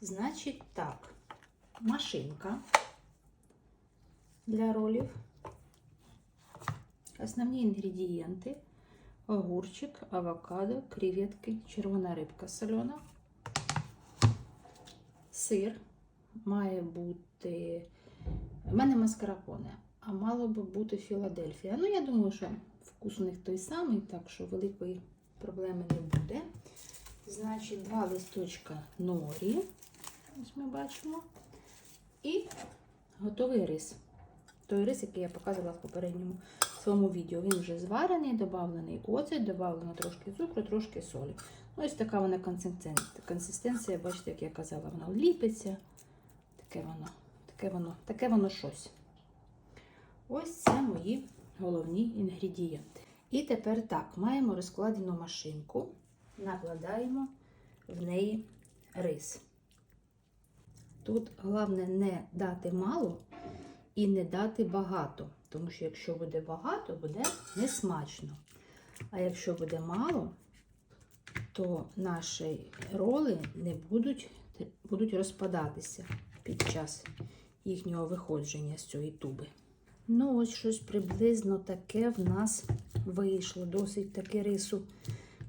Значить, так, машинка для ролів. Основні інгредієнти: огурчик, авокадо, креветки, червона рибка солена, сир має бути. У мене маскарпоне, а мало би бути Філадельфія. Ну, я думаю, що вкус у них той самий, так що великої проблеми не буде. Значить, два листочка норі. Ось ми бачимо. І готовий рис. Той рис, який я показувала в попередньому своєму відео. Він вже зварений, додавлений оцет, додавлено трошки цукру, трошки солі. Ну, Ось така вона консистенція. Бачите, як я казала, вона ліпиться. Таке воно, таке воно, таке воно щось. Ось це мої головні інгредієнти. І тепер так, маємо розкладену машинку, накладаємо в неї рис. Тут головне не дати мало і не дати багато, тому що якщо буде багато, буде несмачно. А якщо буде мало, то наші роли не будуть, будуть розпадатися під час їхнього виходження з цієї туби. Ну, ось щось приблизно таке в нас вийшло. Досить таки рису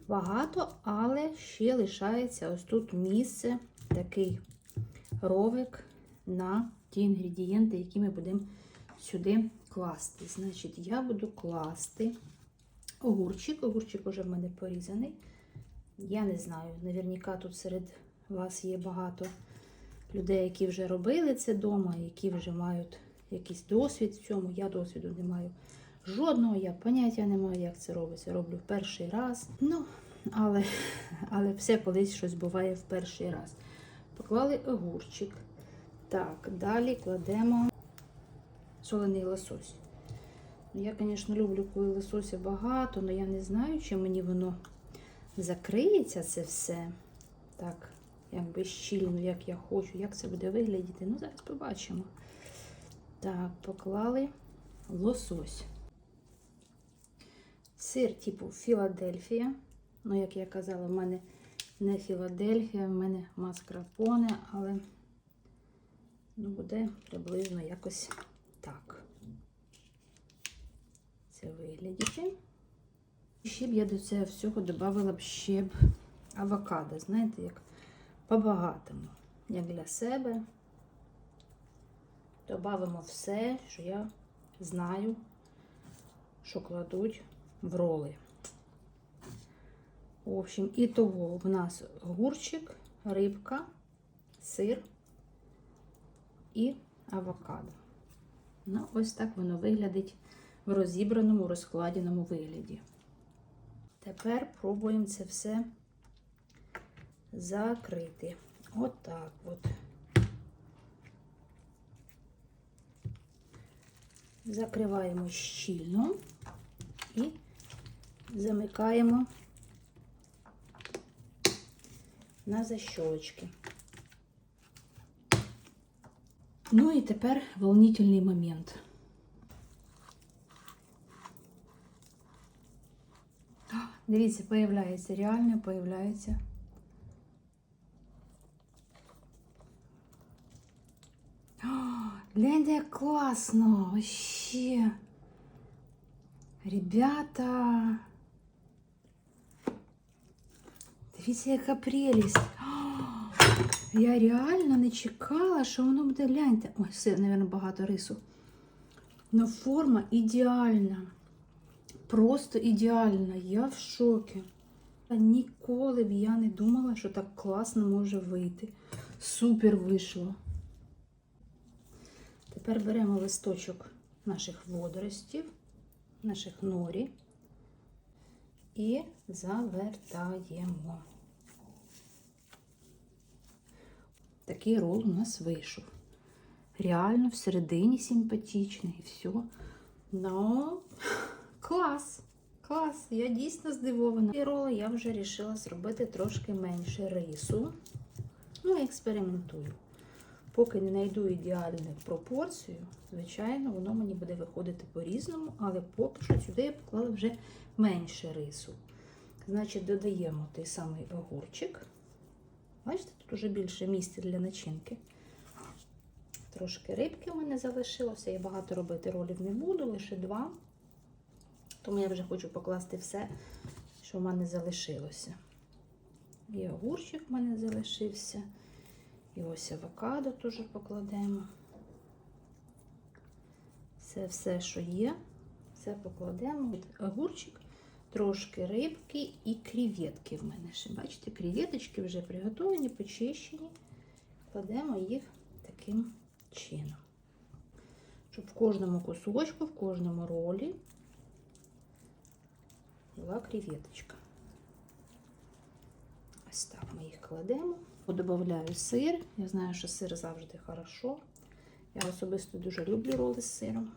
багато, але ще лишається ось тут місце, такий ровик на ті інгредієнти, які ми будемо сюди класти. Значить, я буду класти огурчик. Огурчик вже в мене порізаний. Я не знаю, наверняка тут серед вас є багато людей, які вже робили це вдома, які вже мають якийсь досвід в цьому. Я досвіду не маю жодного, я поняття не маю, як це робиться. Роблю в перший раз. Ну, але, але все колись щось буває в перший раз. Поклали огурчик. Так, далі кладемо солений лосось. Ну, Я, звісно, люблю, коли лосося багато, але я не знаю, чи мені воно закриється це все. Так, якби щільно, як я хочу, як це буде виглядіти. Ну, зараз побачимо. Так, поклали лосось. Сир, типу Філадельфія. Ну, як я казала, в мене не Філадельфія, в мене маскарпоне, але ну, буде приблизно якось так. Це виглядіти. Ще б я до цього всього додавала б ще б авокадо, знаєте, як по-багатому. Як для себе. Добавимо все, що я знаю, що кладуть в роли. В общем, і того в нас гурчик, рибка, сир і авокадо. Ну, ось так воно виглядить в розібраному, розкладеному вигляді. Тепер пробуємо це все закрити. Отак от. Закриваємо щільно і замикаємо на защолочки. Ну і тепер волнительний момент. Дивіться, появляється, реально появляється. Гляньте, як класно! Вообще! Ребята! Дивіться, яка прелість! Я реально не чекала, що воно буде гляньте. Ой, все, мабуть, багато рису. Но форма ідеальна. Просто ідеальна. Я в шокі. Ніколи б я не думала, що так класно може вийти. Супер вийшло. Тепер беремо листочок наших водоростів, наших норі і завертаємо. Такий рол у нас вийшов. Реально всередині симпатичний і все. Ну, клас! Клас! Я дійсно здивована. І роли я вже вирішила зробити трошки менше рису. Ну, експериментую. Поки не знайду ідеальну пропорцію, звичайно, воно мені буде виходити по-різному, але поки що сюди я поклала вже менше рису. Значить, додаємо той самий огурчик. Бачите, тут уже більше місця для начинки. Трошки рибки в мене залишилося. Я багато робити ролів не буду, лише два. Тому я вже хочу покласти все, що в мене залишилося. І огурчик в мене залишився. І ось авокадо теж покладемо. Це все, що є, все покладемо. Огурчик, трошки рибки і креветки в мене ще. Бачите, креветочки вже приготовані, почищені. Кладемо їх таким чином. Щоб в кожному кусочку, в кожному ролі була креветочка. Ось так ми їх кладемо. Добавляю сир. Я знаю, що сир завжди хорошо. Я особисто дуже люблю роли з сиром.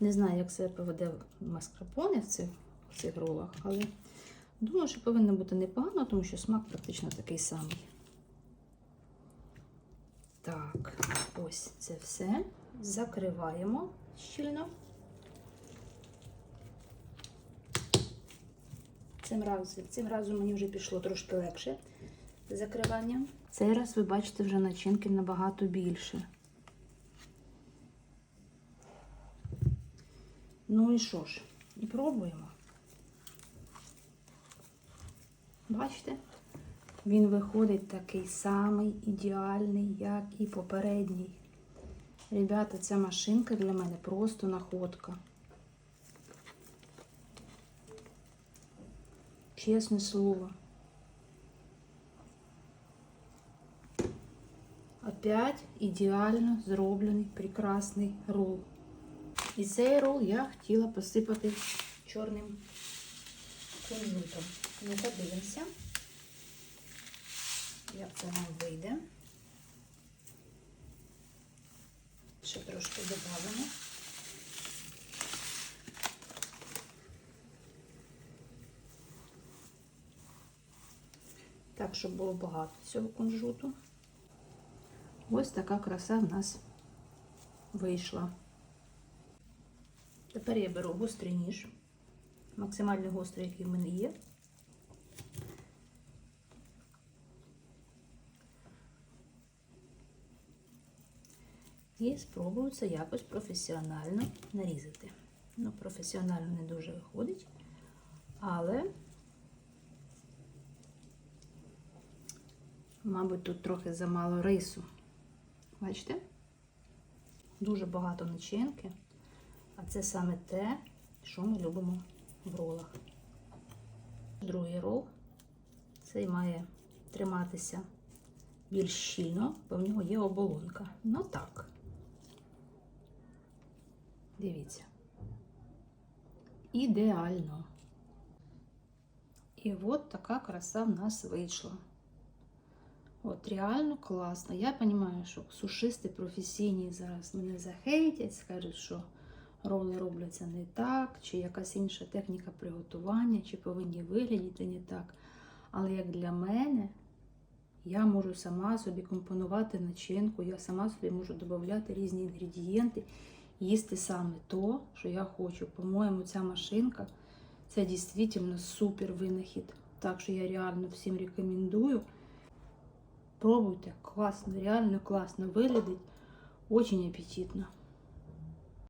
Не знаю, як себе поведе маскарпоне в цих, в цих ролах, але думаю, що повинно бути непогано, тому що смак практично такий самий. Так, ось це все. Закриваємо щільно. Цим разом, цим разом мені вже пішло трошки легше з закриванням. Цей раз ви бачите вже начинки набагато більше. Ну і що ж, і пробуємо. Бачите? Він виходить такий самий ідеальний, як і попередній. Ребята, ця машинка для мене просто находка. Чесне слово. Опять ідеально зроблений прекрасний рол. І цей рол я хотіла посипати чорним кунжутом. Ну, подивимося, як нам вийде. Ще трошки додамо. Так, щоб було багато цього кунжуту. Ось така краса в нас вийшла. Тепер я беру гострий ніж, максимально гострий, який в мене є. І спробую це якось професіонально нарізати. Ну, професіонально не дуже виходить, але, мабуть, тут трохи замало рису. Бачите? Дуже багато начинки. А це саме те, що ми любимо в ролах. Другий рол цей має триматися більш щільно, бо в нього є оболонка. Ну так. Дивіться. Ідеально. І от така краса в нас вийшла. От реально класно. Я розумію, що сушисти професійні зараз мене захейтять, скажуть, що роли робляться не так, чи якась інша техніка приготування, чи повинні виглядіти не так. Але як для мене, я можу сама собі компонувати начинку, я сама собі можу додати різні інгредієнти, їсти саме то, що я хочу. По-моєму, ця машинка це дійсно супер винахід. Так що я реально всім рекомендую. Пробуйте, класно, реально класно виглядить, очень аппетитно.